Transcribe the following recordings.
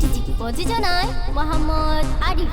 চিঠিটি প্রযোজনায় Mohammad Arif.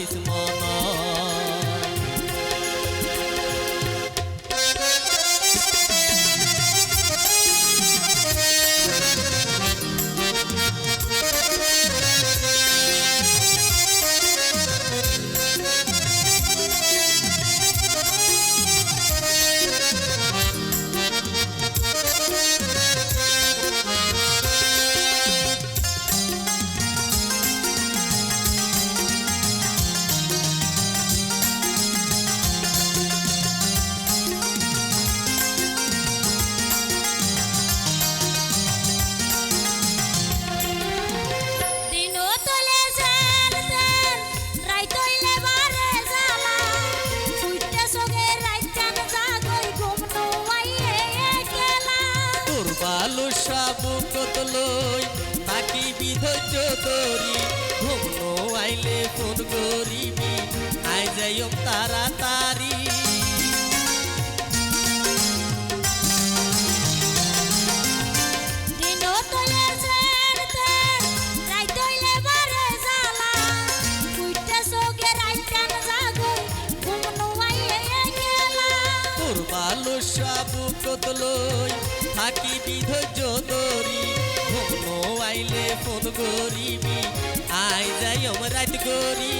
is more. বালু সাবুকত লৈ তাকি বিধৈর্য তরি ঘুম আইলে ফোন করিবি আই যাইম তাড়াতাড়ি। দিনও তলে জেল তেল রাইত আইলে আয় যাই আমার রাত করি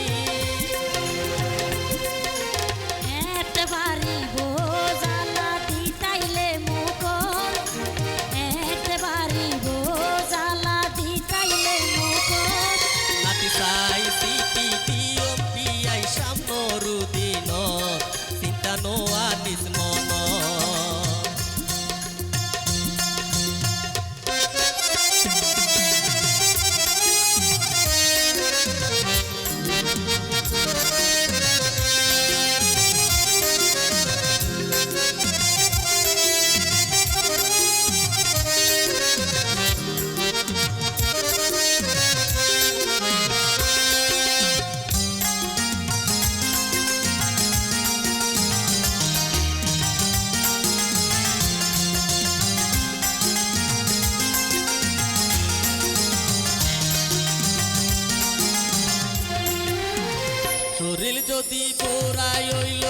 শরীর যদি পুরাই হইল,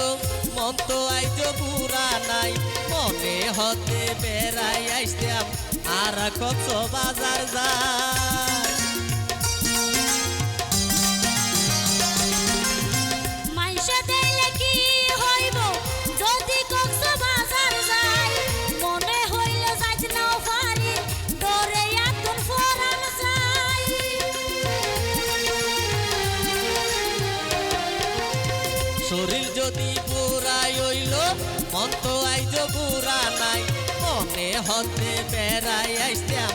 মন তো আইজ পুরা নাই। মনে হতে বেড়াই আইসতাম, আর কত বাজার যায়। মন তো আইজ বুড়া নাই। মনে হতে বেড়াই আইসাম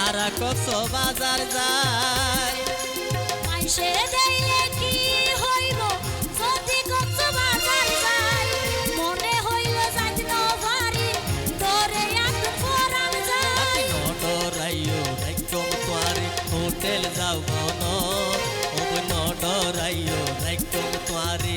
আর কত বাজার যায় মাইসে দিলে কি হইব? যদি কক্স বাজার যাই মনে হইল যাই। নডরাইও একদম তোয়ারে হোটেল যাও গন ওব নডরাইও একদম তোয়ারে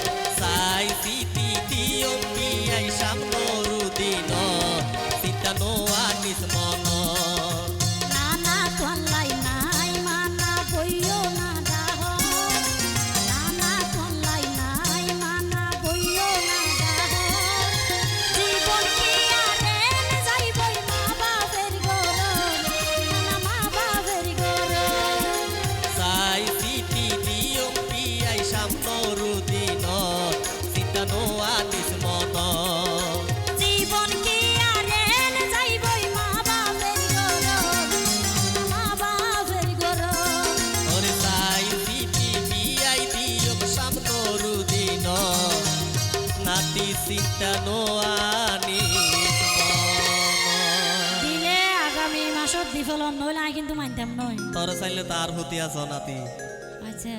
মিটানো আগামী মাসত দি ফলন কিন্তু মানতাম নয়। তোর চাইলে তার হতি আচ্ছা।